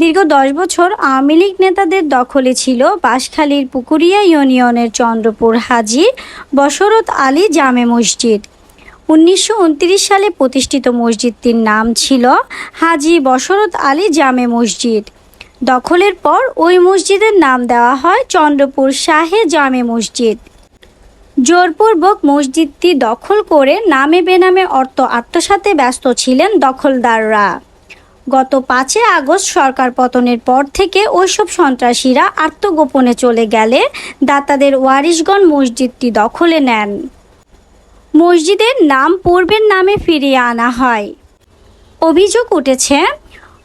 দীর্ঘ দশ বছর আওয়ামী লীগ নেতাদের দখলে ছিল বাঁশখালীর পুকুরিয়া ইউনিয়নের চন্দ্রপুর হাজি বশরত আলী জামে মসজিদ। উনিশশো উনত্রিশ সালে প্রতিষ্ঠিত মসজিদটির নাম ছিল হাজি বশরত আলী জামে মসজিদ। দখলের পর ওই মসজিদের নাম দেওয়া হয় চন্দ্রপুর শাহে জামে মসজিদ। জোরপূর্বক মসজিদটি দখল করে নামে বেনামে অর্থ আত্মসাতে ব্যস্ত ছিলেন দখলদাররা। গত পাঁচই আগস্ট সরকার পতনের পর থেকে ওইসব সন্ত্রাসীরা আত্মগোপনে চলে গেলে দাতাদের ওয়ারিশগণ মসজিদটি দখলে নেন। মসজিদের নাম পূর্বের নামে ফিরিয়ে আনা হয়। অভিযোগ উঠেছে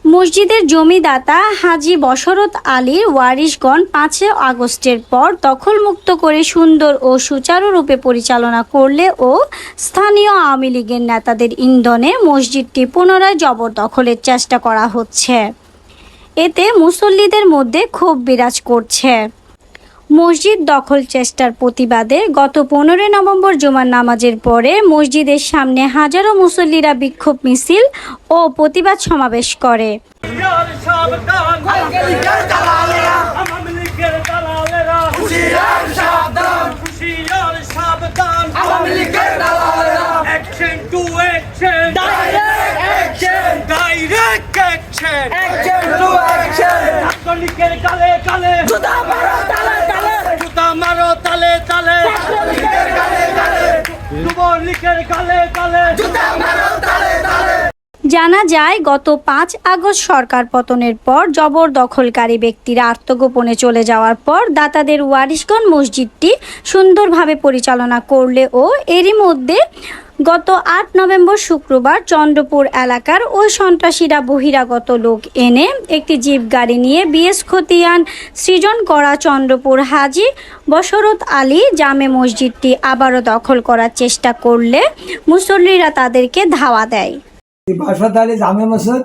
মসজিদের জমিদাতা হাজি বশরত আলীর ওয়ারিশগণ পাঁচে আগস্টের পর দখলমুক্ত করে সুন্দর ও সুচারুরূপে পরিচালনা করলে ও স্থানীয় আওয়ামী লীগের নেতাদের ইন্ধনে মসজিদটি পুনরায় জবরদখলের চেষ্টা করা হচ্ছে। এতে মুসল্লিদের মধ্যে ক্ষোভ বিরাজ করছে। মসজিদ দখল চেষ্টার প্রতিবাদে গত পনেরোই নভেম্বর জুমার নামাজের পরে মসজিদের সামনে হাজারো মুসল্লিরা বিক্ষোভ মিছিল ও প্রতিবাদ সমাবেশ করে। হুশিয়ার সাবধান। আমেরিকার দালালেরা আওয়ামী লীগের দালালেরা হুশিয়ার সাবধান লীগের কালে কালে। জানা যায়, গত পাঁচ আগস্ট সরকার পতনের পর জবরদখলকারী ব্যক্তিরা আত্মগোপনে চলে যাওয়ার পর দাতাদের ওয়ারিশগঞ্জ মসজিদটি সুন্দরভাবে পরিচালনা করলে ও এরই মধ্যে গত আট নভেম্বর শুক্রবার চন্দ্রপুর এলাকার ওই সন্ত্রাসীরা বহিরাগত লোক এনে একটি জিপ গাড়ি নিয়ে বিএস খতিয়ান সৃজন করা চন্দ্রপুর হাজি বশরত আলী জামে মসজিদটি আবারও দখল করার চেষ্টা করলে মুসল্লিরা তাদেরকে ধাওয়া দেয়। বাসত আলী জামে মসজিদ।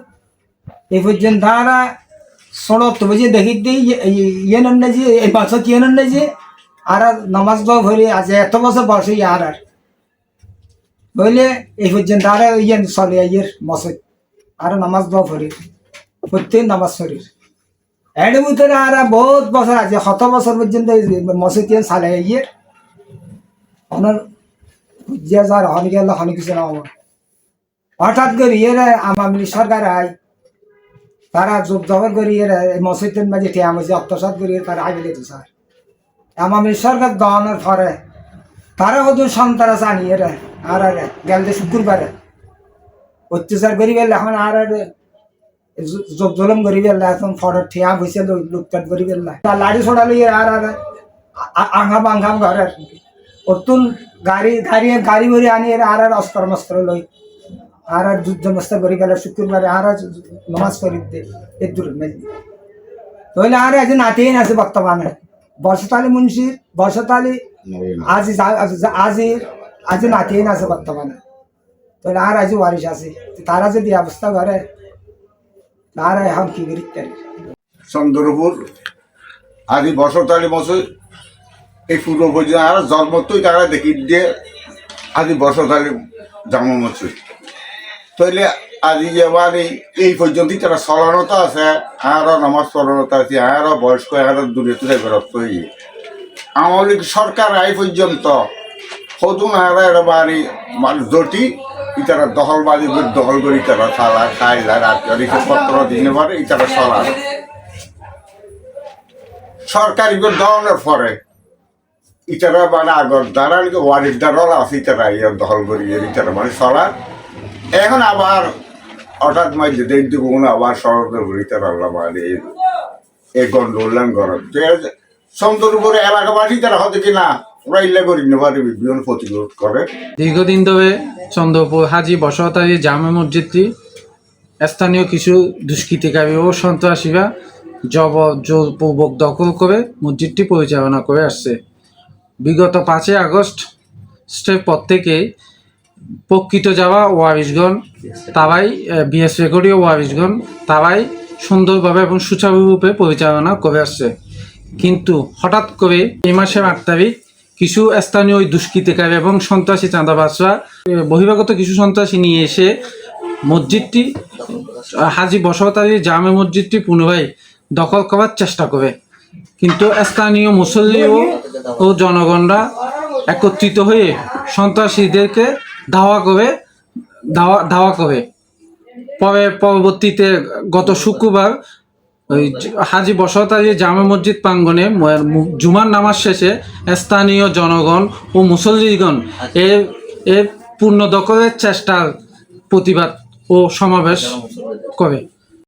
এই পর্যন্ত তারা সড়ক বুঝে দেখি ইয়ে নন যে, এই বাসত ইয়ে নন যে, আর নমাজ দোয়া ভরে আছে এত বছর বয়স আর আর। বলে এই পর্যন্ত আর ইয়ে চলে ইয়ের মসজিদ। আর নামাজ দোয়া ভরে প্রত্যেক নামাজ শরীর এর ভিতরে আর বহুত বছর আছে, শত বছর পর্যন্ত মসজিদ ইয়ে চালে ইয়ের অনার বুঝিয়া যার হনি গেল, হনি কিছু না আমার হঠাৎ করে এর আমামি সরকার আয় তারা যোগ জবর করে এর মসজিদের মাঝে ঠেয়া মাঝে অত্যাচার করে তারা আগে তো স্যার। আমামি সরকার দহনের পরে তারা সন্তান আছে আনি এর, আর আর, গেল যে শুক্রবারে। অত্যাচার করি গেলে এখন আর আর যোগ জলম করি গেলে এখন ফটো ঠেয়া বসে লুটপাট করি গেলে। তার লাড়ি ছড়ালো আর আর আঙাম আঙাম ঘরের অতুন গাড়ি গাড়ি গাড়ি ভরে আনি আর আর অস্ত্র মস্ত্র লই। আর আর যুদ্ধ মস্ত করি গেলে শুক্রবারে আর আর নমাজ করি দে এর দূর মেলি তাহলে আর একজন নাতিন আছে বর্তমানে। বর্ষতালী মুন্সির বর্ষতালী আজি আজি আজি নাতিন আছে বর্তমানে। তাহলে আর আজি ওয়ারিশ আছে তারা যদি অবস্থা করে তারা এখন কি করি চন্দ্রপুর আজি বসতালি মসজিদ এই পূর্ব পর্যন্ত আর জন্মতই তারা দেখি দিয়ে আদি বসতালি জামা মসজিদ তাইলে আজি এবার এই পর্যন্তই তারা সরলতা আছে আরও নামাজ সরলতা আছে আরও বয়স্ক আরও দূরে দূরে বেরোত হয়ে আওয়ামী লীগ সরকার এই পর্যন্ত সদুন আর এবারে জটি, ইতারা দখলবাজি করে দখল করে ইতারা খাইলা রাত্রি পত্র দিনে পারে ইতারা চলার সরকারি দখলের পরে, ইতারা মানে আগর দ্বারা ওয়ারির দ্বারা আছে ইতারা দখল করি ইতারা মানে চলার এখন আবার হঠাৎ মাঝে দেখ দিব আবার সরকার করি ইতারা মানে এই- গন্ডগোলাম গরম চন্দ্রপুরে এলাকাবাসী তারা হতে কিনা প্রতিরোধ করে। দীর্ঘদিন ধরে চন্দ্রপুর হাজি বসতারি জামে মসজিদটি স্থানীয় কিছু দুষ্কৃতিকারী ও সন্ত্রাসীরা জবরপূর্বক দখল করে মসজিদটি পরিচালনা করে আসছে। বিগত পাঁচই আগস্ট পর থেকে প্রকৃত যাওয়া ওয়ারিশগণ তারাই বিএস রেকর্ডীয় ওয়ারিশগণ তারাই সুন্দরভাবে এবং সুচারুরূপে পরিচালনা করে আসছে। কিন্তু হঠাৎ করে এই মাসের আট তারিখ কিছু স্থানীয় দুষ্কৃতিকারী এবং সন্ত্রাসী চাঁদাবাজরা এ, বহিরাগত কিছু সন্ত্রাসী নিয়ে এসে মসজিদটি হাজি বসত আলী জামে মসজিদটি পুনরায় দখল করার চেষ্টা করে। কিন্তু স্থানীয় মুসল্লি ও জনগণরা একত্রিত হয়ে সন্ত্রাসীদেরকে ধাওয়া করে ধাওয়া ধাওয়া করে পরে পরবর্তীতে গত শুক্রবার ওই হাজি বসত আলী জামে মসজিদ প্রাঙ্গনে জুমার নামাজ শেষে স্থানীয় জনগণ ও মুসল্লিগণ এর এর পূর্ণ দখলের চেষ্টার প্রতিবাদ ও সমাবেশ করে